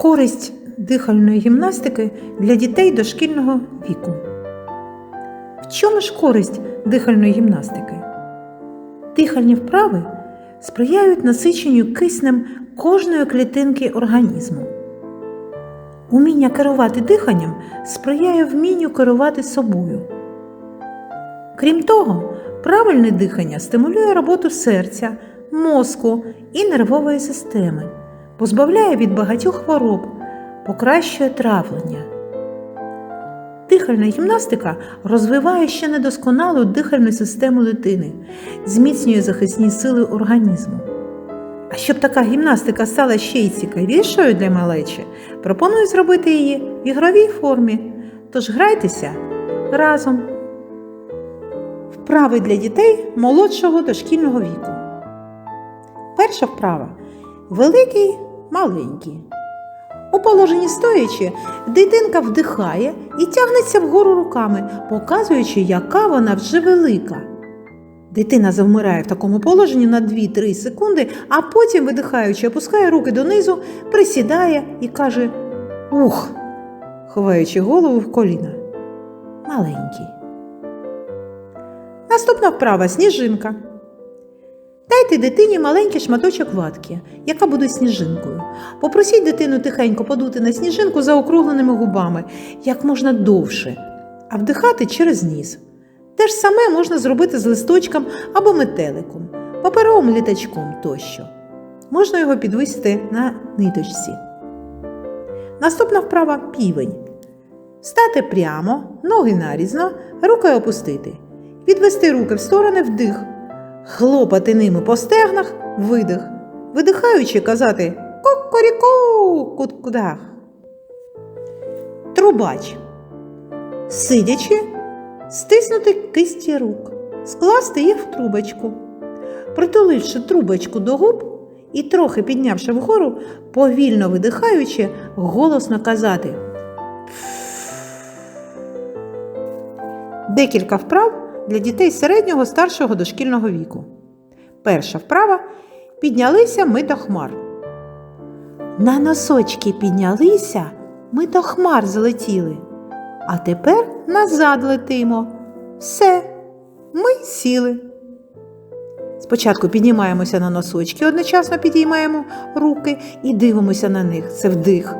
Користь дихальної гімнастики для дітей дошкільного віку. В чому ж користь дихальної гімнастики? Дихальні вправи сприяють насиченню киснем кожної клітинки організму. Уміння керувати диханням сприяє вмінню керувати собою. Крім того, правильне дихання стимулює роботу серця, мозку і нервової системи, позбавляє від багатьох хвороб, покращує травлення. Дихальна гімнастика розвиває ще недосконалу дихальну систему дитини, зміцнює захисні сили організму. А щоб така гімнастика стала ще й цікавішою для малечі, пропоную зробити її в ігровій формі. Тож грайтеся разом. Вправи для дітей молодшого дошкільного віку. Перша вправа великий маленький. У положенні стоячи, дитинка вдихає і тягнеться вгору руками, показуючи, яка вона вже велика. Дитина завмирає в такому положенні на 2-3 секунди, а потім, видихаючи, опускає руки донизу, присідає і каже Ух, ховаючи голову в коліна. Маленький. Наступна вправа сніжинка. Дайте дитині маленький шматочок ватки, яка буде сніжинкою. Попросіть дитину тихенько подути на сніжинку заокругленими губами як можна довше, а вдихати через ніс. Те ж саме можна зробити з листочком або метеликом, паперовим літачком тощо. Можна його підвисити на ниточці. Наступна вправа півень. Стати прямо, ноги нарізно, руки опустити. Відвести руки в сторони вдих. Хлопати ними по стегнах видих. Видихаючи казати кукуріку куткудах. Трубач. Сидячи, стиснути кисті рук, скласти їх в трубочку. Притуливши трубочку до губ і трохи піднявши вгору, повільно видихаючи, голосно казати. Декілька вправ для дітей середнього старшого дошкільного віку. Перша вправа піднялися ми до хмар. На носочки піднялися, ми до хмар злетіли. А тепер назад летимо. Все, ми сіли. Спочатку піднімаємося на носочки, одночасно підіймаємо руки і дивимося на них. Це вдих.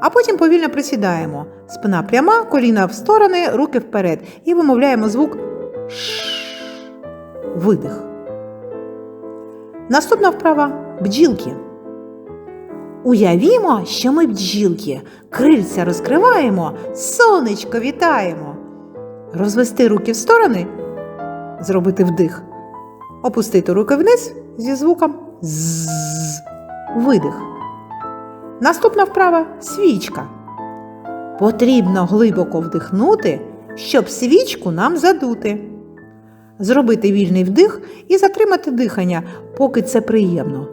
А потім повільно присідаємо. Спина пряма, коліна в сторони, руки вперед. І вимовляємо звук Ш. Видих. Наступна вправа бджілки. Уявімо, що ми бджілки, крильця розкриваємо, сонечко вітаємо. Розвести руки в сторони, зробити вдих. Опустити руки вниз зі звуком з. Видих. Наступна вправа свічка. Потрібно глибоко вдихнути, щоб свічку нам задути. Зробити вільний вдих і затримати дихання, поки це приємно.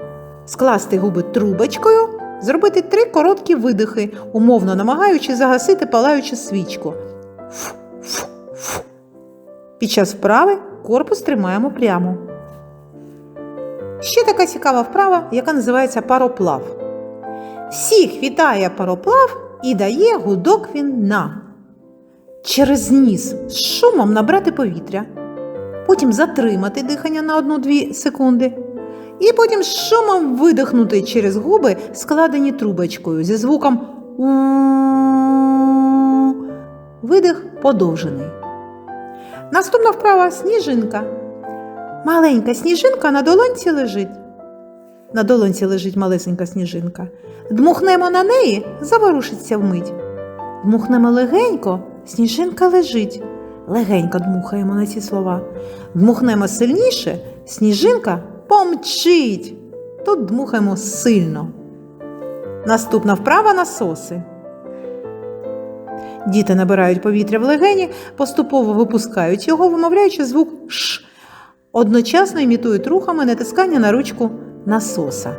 Скласти губи трубочкою, зробити три короткі видихи, умовно намагаючи загасити палаючу свічку. Фу, фу, фу. Під час вправи корпус тримаємо прямо. Ще така цікава вправа, яка називається пароплав. Всіх вітає пароплав і дає гудок він на. Через ніс з шумом набрати повітря, потім затримати дихання на 1-2 секунди, і потім з шумом видихнути через губи, складені трубочкою зі звуком у видих подовжений. Наступна вправа сніжинка. Маленька сніжинка на долонці лежить. На долонці лежить малесенька сніжинка. Дмухнемо на неї, заворушиться вмить. Дмухнемо легенько, сніжинка лежить. Легенько дмухаємо на ці слова. Дмухнемо сильніше, сніжинка помчить. Тут дмухаємо сильно. Наступна вправа насоси. Діти набирають повітря в легені, поступово випускають його, вимовляючи звук Ш. Одночасно імітують рухами натискання на ручку насоса.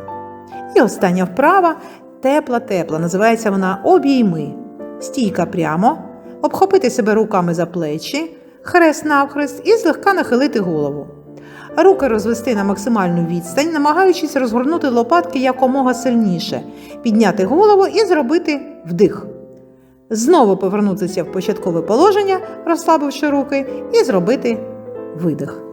І остання вправа тепла-тепла. Називається вона обійми. Стійка прямо, обхопити себе руками за плечі, хрест навхрест і злегка нахилити голову. Руки розвести на максимальну відстань, намагаючись розгорнути лопатки якомога сильніше, підняти голову і зробити вдих. Знову повернутися в початкове положення, розслабивши руки, і зробити видих.